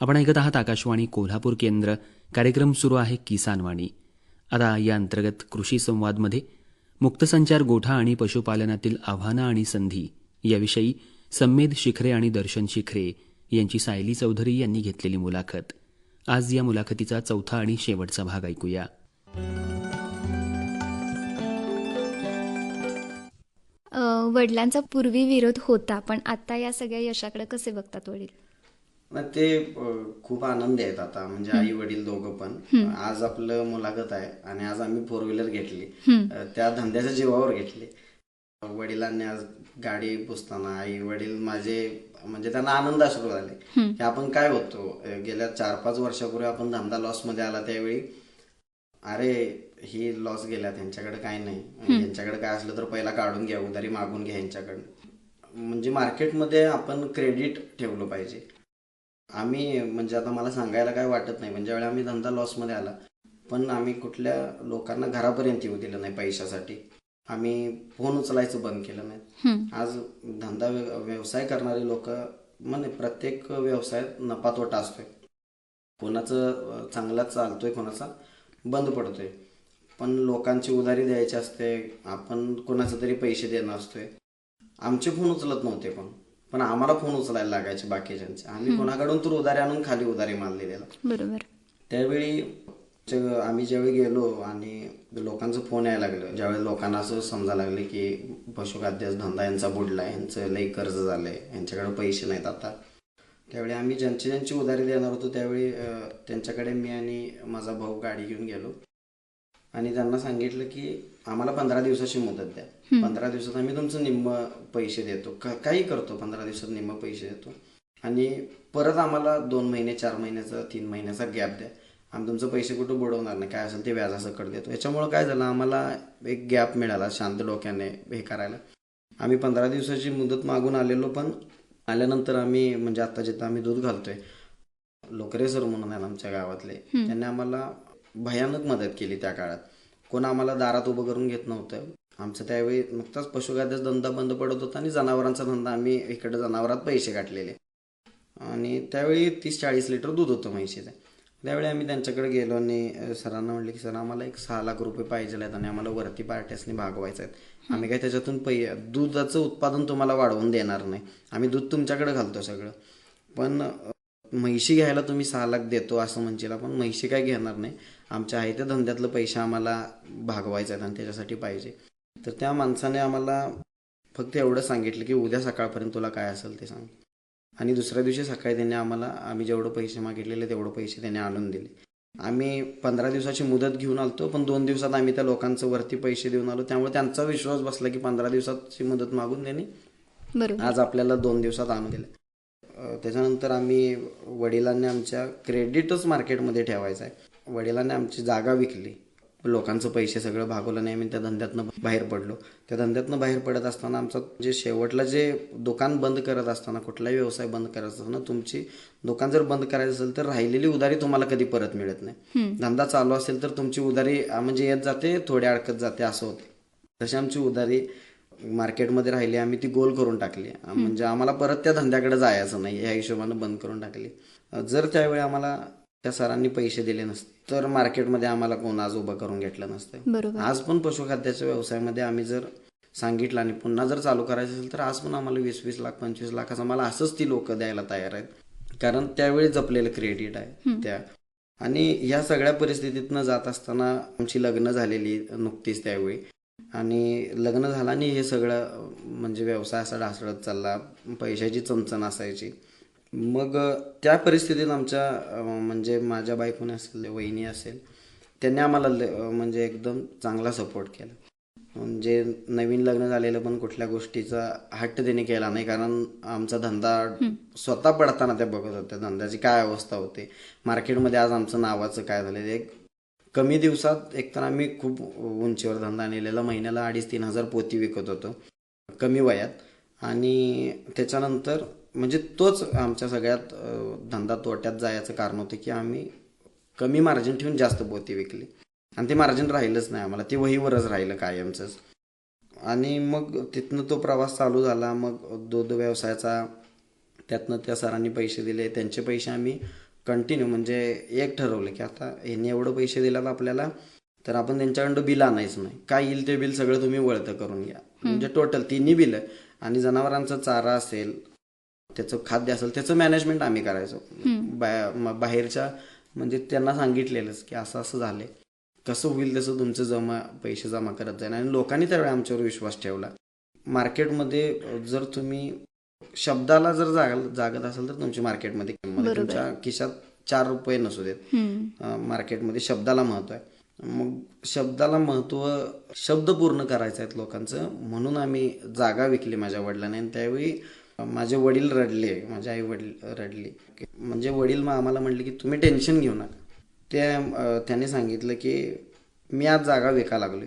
आपण ऐकत आहात आकाशवाणी कोल्हापूर केंद्र. कार्यक्रम सुरू आहे किसानवाणी. आता या अंतर्गत कृषी संवादमध्ये मुक्तसंचार गोठा आणि पशुपालनातील आव्हानं आणि संधी याविषयी संमेद शिखरे आणि दर्शन शिखरे यांची सायली चौधरी यांनी घेतलेली मुलाखत. आज या मुलाखतीचा चौथा आणि शेवटचा भाग ऐकूया. वडिलांचा पूर्वी विरोध होता पण आता या सगळ्या यशाकडे कसे बघतात वडील? ते खूप आनंदी आहेत आता. म्हणजे आई वडील दोघं पण. आज आपलं मुलाखत आहे आणि आज आम्ही फोर व्हीलर घेतली. त्या धंद्याच्या जीवावर घेतली. वडिलांनी आज गाडी पुसताना आई वडील माझे म्हणजे त्यांना आनंद अश्रू झाले. की आपण काय होतो गेल्या चार पाच वर्षापूर्वी आपण धंदा लॉसमध्ये आला त्यावेळी अरे ही लॉस गेल्या त्यांच्याकडे काय नाही. यांच्याकडे काय असलं तर पहिला काढून घ्या उधारी मागून घ्या यांच्याकडनं म्हणजे मार्केटमध्ये आपण क्रेडिट ठेवलं पाहिजे. आम्ही म्हणजे आता मला सांगायला काय वाटत नाही. म्हणजे ज्यावेळी आम्ही धंदा लॉसमध्ये आला पण आम्ही कुठल्या लोकांना घरापर्यंत येऊ दिलं नाही पैशासाठी. आम्ही फोन उचलायचं बंद केलं नाही. आज धंदा व्य- व्यवसाय करणारे लोक म्हणजे प्रत्येक व्यवसायात नफा तोटा असतोय. कोणाचं चांगला चालतोय कोणाचा बंद पडतोय. पण लोकांची उधारी द्यायची असते आपण कोणाचे तरी पैसे देणं असतोय. आमचे फोन उचलत नव्हते कोण पण आम्हाला फोन उचलायला लागायचे बाकीच्यांचे? आम्ही कोणाकडून तर उधारी आणून खाली उधारी माल दिलेला बरोबर. त्यावेळी आम्ही ज्यावेळी गेलो आणि लोकांचं फोन यायला लागलं ज्यावेळी लोकांना असं समजायला लागले की पशुखाद्य धंदा यांचा बुडलाय यांचं लई कर्ज झालंय यांच्याकडे पैसे नाहीत आता. त्यावेळी आम्ही ज्यांची ज्यांची उधारी देणार होतो त्यावेळी त्यांच्याकडे मी आणि माझा भाऊ गाडी घेऊन गेलो. आणि त्यांना सांगितलं की आम्हाला पंधरा दिवसाची मुदत द्या. पंधरा दिवसात आम्ही तुमचं निम्म पैसे देतो. काही करतो पंधरा दिवसात निम्म पैसे देतो. आणि परत आम्हाला दोन महिने चार महिन्याचा तीन महिन्याचा गॅप द्या. आम्ही तुमचं पैसे कुठं बुडवणार नाही. काय असेल ते व्याजासकट देतो. याच्यामुळं काय झालं? आम्हाला एक गॅप मिळाला शांत डोक्याने हे करायला. आम्ही पंधरा दिवसाची मुदत मागून आलेलो पण आल्यानंतर आम्ही म्हणजे आता जिथं आम्ही दूध घालतोय लोकरे सर म्हणून आमच्या गावातले त्यांनी आम्हाला भयानक मदत केली त्या काळात. कोण आम्हाला दारात उभं करून घेत नव्हतं. आमचं त्यावेळी नुकताच पशुखाद्याचा धंदा बंद पडत होता आणि जनावरांचा धंदा आम्ही इकडे जनावरात पैसे काढलेले आणि त्यावेळी तीस चाळीस लिटर दूध होतं म्हैशीचं. त्यावेळी आम्ही त्यांच्याकडे गेलो आणि सरांना म्हटलं की सर आम्हाला एक सहा लाख रुपये पाहिजे आहेत आणि आम्हाला वरती पार्ट्यासनी भागवायचं आहेत. आम्ही काय त्याच्यातून पै दुधाचं उत्पादन तुम्हाला वाढवून देणार नाही. आम्ही दूध तुमच्याकडे घालतो सगळं. पण म्हैशी घ्यायला तुम्ही सहा लाख देतो असं म्हणशील पण म्हैशी काय घेणार नाही. आमच्या आहे त्या धंद्यातलं पैसे आम्हाला भागवायचे आहेत आणि त्याच्यासाठी पाहिजे. तर त्या माणसाने आम्हाला फक्त एवढं सांगितलं की उद्या सकाळपर्यंत तुला काय असेल ते सांग. आणि दुसऱ्या दिवशी सकाळी त्यांनी आम्हाला आम्ही जेवढं पैसे मागितलेले तेवढं पैसे त्यांनी आणून दिले. आम्ही पंधरा दिवसाची मुदत घेऊन आलतो पण दोन दिवसात आम्ही त्या लोकांचं वरती पैसे देऊन आलो. त्यामुळे त्यांचा विश्वास बसला की पंधरा दिवसाची मुदत मागून त्यांनी आज आपल्याला दोन दिवसात आणून दिले. त्याच्यानंतर आम्ही वडिलांनी आमच्या क्रेडिटच मार्केटमध्ये ठेवायचं आहे. वडिलांनी आमची जागा विकली. लोकांचं पैसे सगळं भागवलं नाही आम्ही त्या धंद्यातनं बाहेर पडलो. त्या धंद्यातनं बाहेर पडत असताना आमचं जे शेवटला जे दुकान बंद करत असताना कुठलाही व्यवसाय बंद करत असताना तुमची दुकान जर बंद करायचं असेल तर राहिलेली उधारी तुम्हाला कधी परत मिळत नाही. धंदा चालू असेल तर तुमची उधारी म्हणजे येत जाते थोडी अडकत जाते असं होते. तशी आमची उधारी मार्केटमध्ये राहिली आम्ही ती गोल करून टाकली. म्हणजे आम्हाला परत त्या धंद्याकडे जायचं नाही या हिशोबानं बंद करून टाकली. जर त्यावेळी आम्हाला त्या सरांनी पैसे दिले नसते तर मार्केटमध्ये आम्हाला कोण आज उभं करून घेतलं नसतं. आज पण पशुखाद्याच्या व्यवसायामध्ये आम्ही जर सांगितलं आणि पुन्हा जर चालू करायचं असेल तर आज पण आम्हाला वीस वीस लाख पंचवीस लाखाचं आम्हाला असंच ती लोक द्यायला तयार आहेत. कारण त्यावेळी जपलेलं क्रेडिट आहे त्या. आणि ह्या सगळ्या परिस्थितीतनं जात असताना आमची लग्न झालेली नुकतीच त्यावेळी. आणि लग्न झालं आणि हे सगळं म्हणजे व्यवसाय असा ढासळत चालला. पैशाची चमचण असायची. मग त्या परिस्थितीत आमच्या म्हणजे माझ्या बायकोने असेल वहिनी असेल त्यांनी आम्हाला म्हणजे एकदम चांगला सपोर्ट केला. म्हणजे नवीन लग्न झालेलं पण कुठल्या गोष्टीचा हट्ट त्याने केला नाही. कारण आमचा धंदा स्वतः पडताना त्या बघत होत्या. धंद्याची काय अवस्था होते? मार्केटमध्ये आज आमचं नावाचं काय झालं? एक कमी दिवसात एकतर आम्ही खूप उंचीवर धंदा नेलेला. महिन्याला अडीच तीन हजार पोती विकत होतो. कमी वयात. आणि त्याच्यानंतर म्हणजे तोच आमच्या सगळ्यात धंदा तोट्यात जायचं कारण होतं की आम्ही कमी मार्जिन ठेवून जास्त पोती विकली. आणि ते मार्जिन राहिलंच नाही आम्हाला. ते वहीवरच राहिलं कायमचंच. आणि मग तिथनं तो प्रवास चालू झाला. मग दूध व्यवसायाचा त्यातनं त्या सरांनी पैसे दिले. त्यांचे पैसे आम्ही कंटिन्यू म्हणजे एक ठरवलं की आता ह्यांनी एवढं पैसे दिला तर आपल्याला तर आपण त्यांच्याकडं बिल आणायचं नाही. काय येईल ते बिल सगळं तुम्ही वळतं करून घ्या. म्हणजे टोटल तिन्ही बिल आणि जनावरांचा चारा असेल त्याचं खाद्य असेल त्याचं मॅनेजमेंट आम्ही करायचो. बाहेरच्या म्हणजे त्यांना सांगितलेलंच की असं असं झालंय. कसं होईल तसं तुमचं जमा पैसे जमा करत जाईल. आणि लोकांनी त्यावेळी आमच्यावर विश्वास ठेवला. मार्केटमध्ये जर तुम्ही शब्दाला जर जाग जागत असाल तर तुमची मार्केटमध्ये किंमत. तुमच्या खिशात चार रुपये नसू देत. मार्केटमध्ये शब्दाला महत्त्व आहे. मग शब्दाला महत्त्व शब्द पूर्ण करायचे आहेत लोकांचं म्हणून आम्ही जागा विकली माझ्या वडिलांनी. आणि त्यावेळी माझे वडील रडले माझे आई वडील रडले. म्हणजे वडील मग आम्हाला म्हणले की तुम्ही टेन्शन घेऊ नका. ते त्यांनी सांगितलं की मी आज जागा विका लागलोय.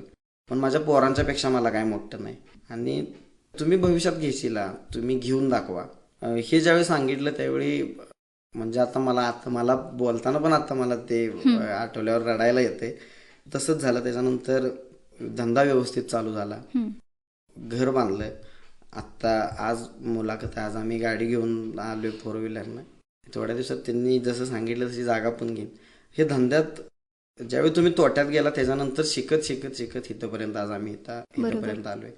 पण माझ्या पोरांच्या पेक्षा मला काय मोठं नाही. आणि तुम्ही भविष्यात घेशीला तुम्ही घेऊन दाखवा. हे ज्यावेळी सांगितलं त्यावेळी म्हणजे आता मला आता मला बोलताना पण आता मला ते आठवल्यावर रडायला येते. तसंच झालं त्याच्यानंतर धंदा व्यवस्थित चालू झाला. घर बांधलं आत्ता आज मुलाखत आहे आज आम्ही गाडी घेऊन आलोय फोर व्हीलरनं. थोड्या दिवसात त्यांनी जसं सांगितलं तशी जागा पण घेईन. हे धंद्यात ज्यावेळी तुम्ही तोट्यात गेला त्याच्यानंतर शिकत शिकत शिकत इथंपर्यंत आज आम्ही इथं. इथंपर्यंत आलोय.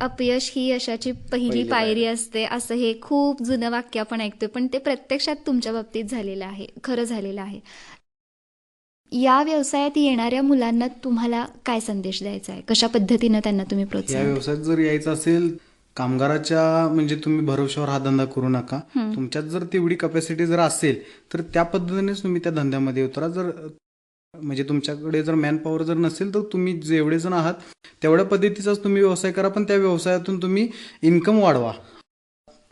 अपयश ही यशाची पहिली पायरी असते असं हे खूप जुनं वाक्य आपण ऐकतोय पण ते प्रत्यक्षात तुमच्या बाबतीत झालेलं आहे खरं झालेलं आहे. या व्यवसायात येणाऱ्या मुलांना तुम्हाला काय संदेश द्यायचा आहे? कशा पद्धतीनं त्यांना तुम्ही या प्रोत्साहन व्यवसायात जर यायचं असेल कामगाराच्या म्हणजे तुम्ही भरोश्यावर हा धंदा करू नका. तुमच्यात जर तेवढी कपॅसिटी जर असेल तर त्या पद्धतीनेच तुम्ही त्या धंद्यामध्ये उतरा. जर म्हणजे तुमच्याकडे जर मॅनपॉवर जर नसेल तर तुम्ही जेवढे जण आहात तेवढ्या पद्धतीचाच तुम्ही व्यवसाय करा पण त्या व्यवसायातून तुम्ही इन्कम वाढवा.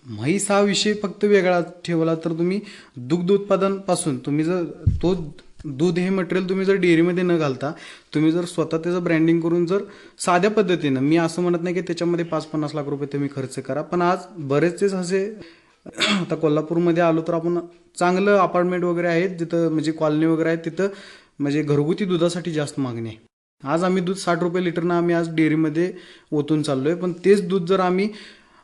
म्हैस हा विषय फक्त वेगळा ठेवला तर तुम्ही दुग्ध उत्पादनपासून तुम्ही जर तो दूध हे मटेरियल तुम्ही जर डेअरीमध्ये न घालता तुम्ही जर स्वतः त्याचं ब्रँडिंग करून जर साध्या पद्धतीनं मी असं म्हणत नाही की त्याच्यामध्ये पाच पन्नास लाख रुपये तुम्ही खर्च करा पण आज बरेचसेच असे आता कोल्हापूरमध्ये आलो तर आपण चांगलं अपार्टमेंट वगैरे आहेत जिथं म्हणजे कॉलनी वगैरे आहेत तिथं म्हणजे घरगुती दुधासाठी जास्त मागणी आहे. आज आम्ही दूध साठ रुपये लिटरनं आम्ही आज डेअरीमध्ये ओतून चाललो आहे पण तेच दूध जर आम्ही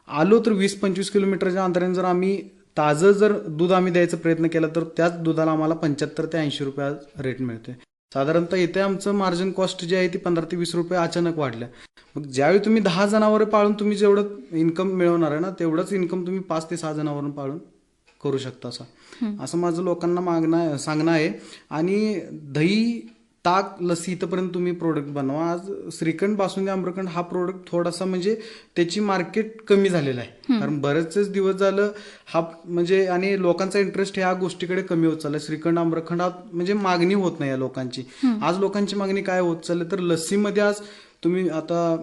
आलो तर वीस पंचवीस किलोमीटरच्या अंतराने जर आम्ही ताजं जर दूध आम्ही द्यायचा प्रयत्न केला तर त्याच दुधाला आम्हाला पंच्याहत्तर ते ऐंशी रुपये रेट मिळतोय. साधारणतः इथे आमचं मार्जिन कॉस्ट जी आहे ती पंधरा ते वीस रुपये अचानक वाढल्या. मग ज्यावेळी तुम्ही दहा जनावरं पाळून तुम्ही जेवढं इन्कम मिळवणार आहे ना तेवढंच इन्कम तुम्ही पाच ते सहा जनावरं पाळून करू शकता असं. असं माझं लोकांना मागणं सांगणं आहे. आणि दही ताक लस्सी इथंपर्यंत तुम्ही प्रोडक्ट बनवा. आज श्रीखंड बासुंदी आम्रखंड हा प्रोडक्ट थोडासा म्हणजे त्याची मार्केट कमी झालेला आहे. कारण बरेचसेच दिवस झालं हा म्हणजे आणि लोकांचा इंटरेस्ट ह्या गोष्टीकडे कमी होत चाललाय. श्रीखंड आम्रखंड म्हणजे मागणी होत नाही या लोकांची. आज लोकांची मागणी काय होत चालली तर लस्सीमध्ये आज तुम्ही आता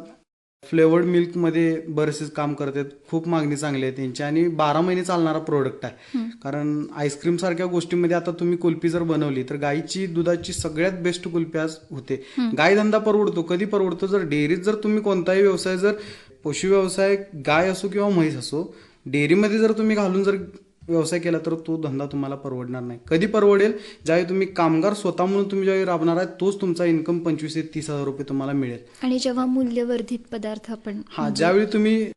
फ्लेवर्ड मिल्कमध्ये बरेचसे काम करतात. खूप मागणी चांगली आहे त्यांची आणि बारा महिने चालणारा प्रोडक्ट आहे. कारण आईस्क्रीम सारख्या गोष्टीमध्ये आता तुम्ही कुल्फी जर बनवली तर गाईची दुधाची सगळ्यात बेस्ट कुल्फी आज होते. गाय धंदा परवडतो कधी परवडतो? जर डेअरीत जर तुम्ही कोणताही व्यवसाय जर पशु व्यवसाय गाय असो किंवा म्हैस असो डेअरीमध्ये जर तुम्ही घालून जर व्यवसाय केला तर तो धंदा तुम्हाला परवडणार नाही. कधी परवडेल? ज्यावेळी तुम्ही कामगार स्वतः म्हणून तुम्ही ज्यावेळी राबणार आहे तोच तुमचा इन्कम पंचवीस ते तीस हजार रुपये तुम्हाला मिळेल. आणि जेव्हा मूल्यवर्धित पदार्थ आपण हा ज्यावेळी तुम्ही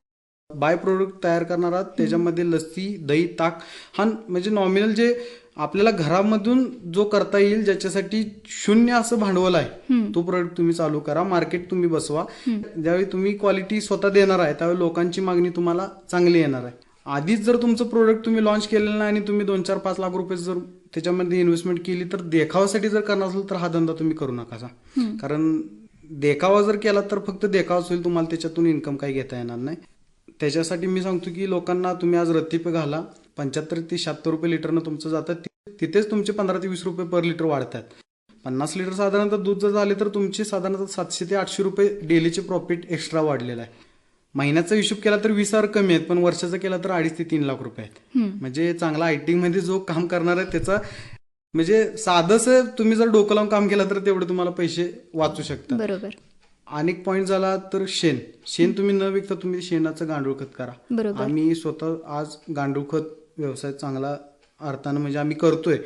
बाय प्रोडक्ट तयार करणार आहात त्याच्यामध्ये लस्सी दही ताक हा म्हणजे नॉमिनल जे आपल्याला घरामधून जो करता येईल ज्याच्यासाठी शून्य असं भांडवल आहे तो प्रोडक्ट तुम्ही चालू करा मार्केट तुम्ही बसवा. ज्यावेळी तुम्ही क्वालिटी स्वतः देणार आहे त्यावेळी लोकांची मागणी तुम्हाला चांगली येणार आहे. आधीच जर तुमचं प्रोडक्ट तुम्ही लॉन्च केलेलं नाही आणि तुम्ही दोन चार पाच लाख रुपये जर त्याच्यामध्ये इन्व्हेस्टमेंट केली तर देखावासाठी जर करणार असेल तर हा धंदा तुम्ही करू नका कारण देखावा जर केला तर फक्त देखावाच होईल तुम्हाला त्याच्यातून इन्कम काही घेता येणार नाही. त्याच्यासाठी मी सांगतो की लोकांना तुम्ही आज रत्तीप घाला पंच्याहत्तर ते शहात्तर रुपये लिटरनं तुमचं जातं तिथेच तुमचे पंधरा ते वीस रुपये पर लिटर वाढतात. पन्नास लिटर साधारणतः दूध जर झाले तर तुमचे साधारणतः सातशे ते आठशे रुपये डेलीचे प्रॉफिट एक्स्ट्रा वाढलेलं आहे. महिन्याचा हिशोब केला तर वीस हजार कमी आहेत पण वर्षाचा केला तर अडीच ते तीन लाख रुपये आहेत. म्हणजे चांगला आय टी मध्ये जो काम करणार आहे त्याचा म्हणजे साधंसं तुम्ही जर डोकं लावून काम केलं तर तेवढे तुम्हाला पैसे वाचू शकतात. बरोबर. अनेक पॉईंट झाला तर शेण. शेण तुम्ही न विकता तुम्ही शेणाचं गांडूळ खत करा. आम्ही स्वतः आज गांडूळ खत व्यवसाय चांगला अर्थानं म्हणजे आम्ही करतोय.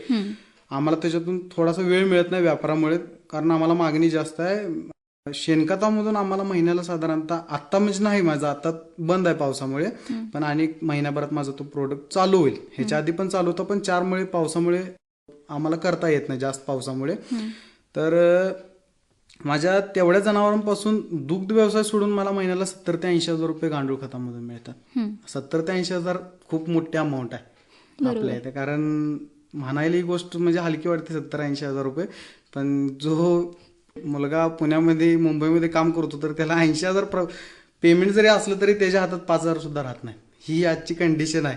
आम्हाला त्याच्यातून थोडासा वेळ मिळत नाही व्यापारामुळे कारण आम्हाला मागणी जास्त आहे. शेणखतामधून आम्हाला महिन्याला साधारणतः आत्ता म्हणजे नाही माझं आता बंद आहे पावसामुळे पण अनेक महिन्याभरात माझा तो प्रोडक्ट चालू होईल. ह्याच्या आधी पण चालू होता पण चार मुळे पावसामुळे आम्हाला करता येत नाही जास्त पावसामुळे. तर माझ्या तेवढ्या जनावरांपासून दुग्ध व्यवसाय सोडून मला महिन्याला सत्तर ते ऐंशी हजार रुपये गांडूळ खतामधून मिळतात. सत्तर ते ऐंशी हजार खूप मोठी अमाऊंट आहे आपल्या इथे. कारण म्हणायला ही गोष्ट म्हणजे हलकी वाटते सत्तर ऐंशी हजार रुपये पण जो मुलगा पुण्यामध्ये मुंबईमध्ये काम करतो तर त्याला ऐंशी हजार प्र पेमेंट जरी असलं तरी त्याच्या हातात पाच हजार सुद्धा राहत नाही. ही आजची कंडिशन आहे.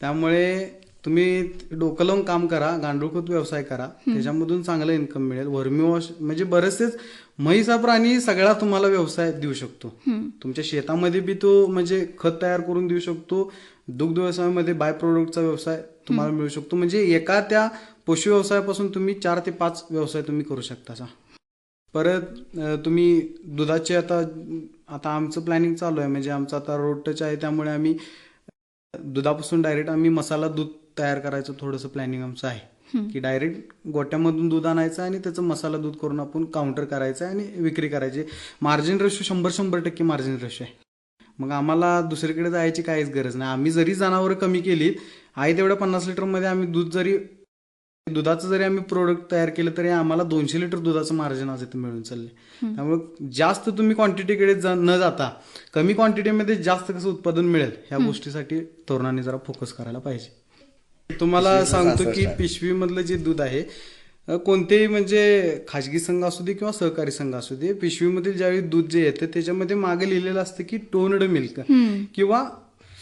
त्यामुळे तुम्ही डोकं लावून काम करा गांडूळखत व्यवसाय करा. त्याच्यामधून चांगलं इन्कम मिळेल. वर्मी वॉश म्हणजे बरेचसेच म्हैस प्राणी सगळा तुम्हाला व्यवसाय देऊ शकतो. तुमच्या शेतामध्ये बी तो म्हणजे खत तयार करून देऊ शकतो. दुग्ध व्यवसायामध्ये बाय प्रोडक्टचा व्यवसाय तुम्हाला मिळू शकतो. म्हणजे एका त्या पशु व्यवसायापासून तुम्ही चार ते पाच व्यवसाय तुम्ही करू शकता. परत तुम्ही दुधाचे आता आता आमचं प्लॅनिंग चालू आहे. म्हणजे आमचं आता रोड टच आहे त्यामुळे आम्ही दुधापासून डायरेक्ट आम्ही मसाला दूध तयार करायचं थोडंसं प्लॅनिंग आमचं आहे. की डायरेक्ट गोट्यामधून दूध आणायचं आणि त्याचं मसाला दूध करून आपण काउंटर करायचं आणि विक्री करायची. मार्जिन रेशो शंभर शंभर टक्के मार्जिन रेशो आहे. मग आम्हाला दुसरीकडे जायची काहीच गरज नाही. आम्ही जरी जनावरं कमी केली आहे तेवढ्या पन्नास लिटरमध्ये आम्ही दूध जरी दुधाचं जरी आम्ही प्रोडक्ट तयार केलं तरी आम्हाला दोनशे लिटर दुधाचं मार्जिन आज इथं मिळून चाललंय. त्यामुळे जास्त तुम्ही क्वांटिटीकडे जा- न जाता कमी क्वांटिटीमध्ये जास्त कसं उत्पादन मिळेल ह्या गोष्टीसाठी तरुणांनी जरा फोकस करायला पाहिजे. तुम्हाला सांगतो की पिशवीमधलं जे दूध आहे कोणतेही म्हणजे खाजगी संघ असू दे किंवा सहकारी संघ असू दे पिशवीमधील ज्यावेळी दूध जे येतं त्याच्यामध्ये मागे लिहिलेलं असतं की टोनड मिल्क किंवा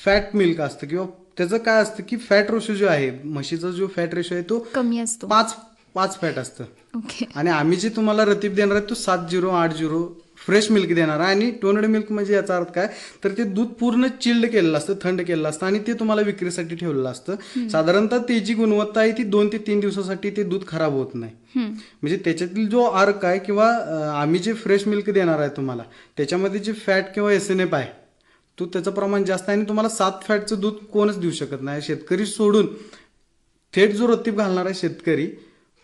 फॅट मिल्क असतं किंवा त्याचं काय असतं की फॅट रेशो जो आहे म्हशीचा जो फॅट रेशो आहे तो कमी असतो. पाच पाच फॅट असतं. ओके आणि आम्ही जे तुम्हाला रतीब देणार आहे तो सात झिरो आठ झिरो फ्रेश मिल्क देणार आहे. आणि टोनड मिल्क म्हणजे याचा अर्थ काय? तर ते दूध पूर्ण चिल्ड केलेलं असतं थंड केलेलं असतं आणि ते तुम्हाला विक्रीसाठी ठेवलेलं असतं. साधारणतः त्याची गुणवत्ता आहे ती दोन ते तीन दिवसासाठी ते दूध खराब होत नाही. म्हणजे त्याच्यातील जो अर्क आहे किंवा आम्ही जे फ्रेश मिल्क देणार आहे तुम्हाला त्याच्यामध्ये जे फॅट किंवा एस एन एफ आहे तो त्याचं प्रमाण जास्त आहे आणि तुम्हाला सात फॅटचं दूध कोणच देऊ शकत नाही. शेतकरी सोडून थेट जो रतीब घालणार आहे शेतकरी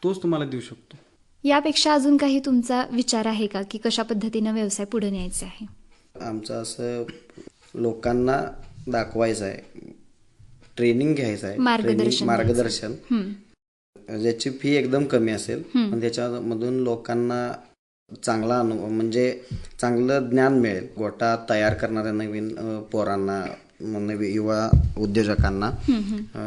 तोच तुम्हाला देऊ शकतो. यापेक्षा अजून काही तुमचा विचार आहे का की कशा पद्धतीनं व्यवसाय पुढे न्यायचा आहे? आमचं असं लोकांना दाखवायचं आहे. ट्रेनिंग घ्यायचं आहे. मार्गदर्शन मार्गदर्शन. ज्याची फी एकदम कमी असेल पण त्याच्यामधून लोकांना चांगला अनुभव म्हणजे चांगलं ज्ञान मिळेल. गोटा तयार करणाऱ्या नवीन पोरांना नवी युवा उद्योजकांना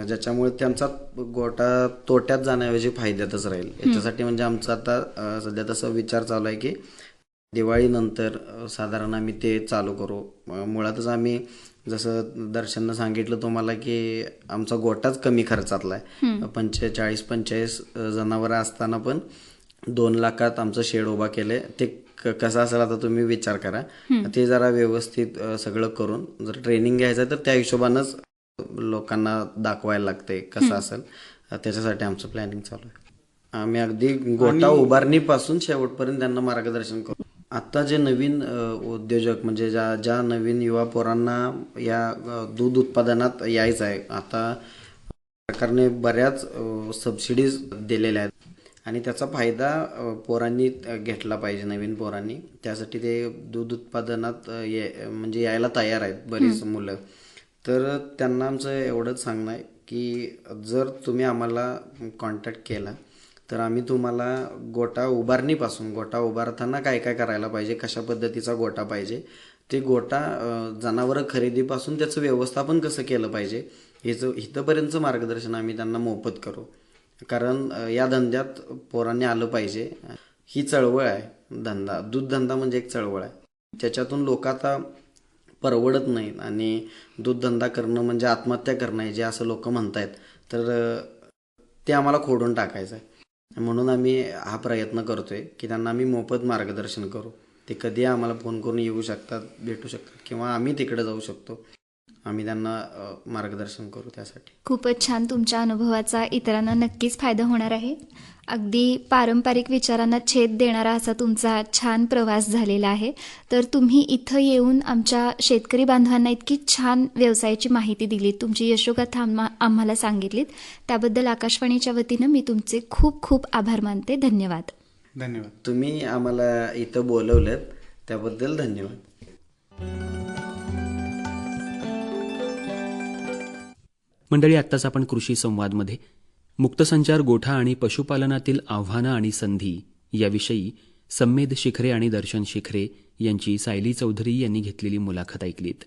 ज्याच्यामुळे त्यांचा गोटा तोट्यात जाण्याऐवजी फायद्यातच राहील. याच्यासाठी म्हणजे आमचा आता सध्या तसा विचार चालू आहे की दिवाळीनंतर साधारण आम्ही ते चालू करू. मुळातच आम्ही जसं दर्शननं सांगितलं तुम्हाला की आमचा गोटाच कमी खर्चातला आहे. पंचेचाळीस पंचेचाळीस जनावरं असताना पण दोन लाखात आमचं शेड उभा केलंय. ते कसं असेल आता तुम्ही विचार करा. ते जरा व्यवस्थित सगळं करून जर ट्रेनिंग घ्यायचं तर त्या हिशोबानंच लोकांना दाखवायला लागते कसं असेल. त्याच्यासाठी आमचं प्लॅनिंग चालू आहे. आम्ही अगदी गोटा उभारणीपासून शेवटपर्यंत त्यांना मार्गदर्शन करू. आता जे नवीन उद्योजक म्हणजे ज्या ज्या नवीन युवा पोरांना या दूध उत्पादनात यायचं आहे आता सरकारने बऱ्याच सबसिडीज दिलेल्या आहेत. आणि त्याचा फायदा पोरांनी घेतला पाहिजे नवीन पोरांनी. त्यासाठी ते दूध उत्पादनात ये- म्हणजे यायला तयार आहेत बरीच मुलं. तर त्यांना आमचं एवढंच सांगणं आहे की जर तुम्ही आम्हाला कॉन्टॅक्ट केला तर आम्ही तुम्हाला गोटा उभारणीपासून गोटा उभारताना काय काय करायला पाहिजे कशा पद्धतीचा गोटा पाहिजे ते गोटा जनावरं खरेदीपासून त्याचं व्यवस्थापन कसं केलं पाहिजे हेचं इथंपर्यंतचं मार्गदर्शन आम्ही त्यांना मोफत करू. कारण या धंद्यात पोरांनी आलं पाहिजे. ही चळवळ आहे धंदा. दूध धंदा म्हणजे एक चळवळ आहे. त्याच्यातून लोक आता परवडत नाहीत आणि दूध धंदा करणं म्हणजे आत्महत्या करणं आहे जे असं लोक म्हणतायत तर ते आम्हाला खोडून टाकायचं आहे. म्हणून आम्ही हा प्रयत्न करतोय की त्यांना आम्ही मोफत मार्गदर्शन करू. ते कधी आम्हाला फोन करून येऊ शकतात भेटू शकतात किंवा आम्ही तिकडे जाऊ शकतो. आम्ही त्यांना मार्गदर्शन करू त्यासाठी. खूपच छान तुमच्या अनुभवाचा इतरांना नक्कीच फायदा होणार आहे. अगदी पारंपरिक विचारांना छेद देणारा असा तुमचा छान प्रवास झालेला आहे. तर तुम्ही इथं येऊन आमच्या शेतकरी बांधवांना इतकी छान व्यवसायाची माहिती दिलीत. तुमची यशोगाथा आम्हा आम्हाला सांगितलीत. त्याबद्दल आकाशवाणीच्या वतीनं मी तुमचे खूप खूप आभार मानते. धन्यवाद. धन्यवाद. तुम्ही आम्हाला इथं बोलवलं त्याबद्दल धन्यवाद. मंडळी आत्ताच आपण कृषी संवादमध्ये मुक्तसंचार गोठा आणि पशुपालनातील आव्हानं आणि संधी याविषयी संमेद शिखरे आणि दर्शन शिखरे यांची सायली चौधरी यांनी घेतलेली मुलाखत ऐकलीत.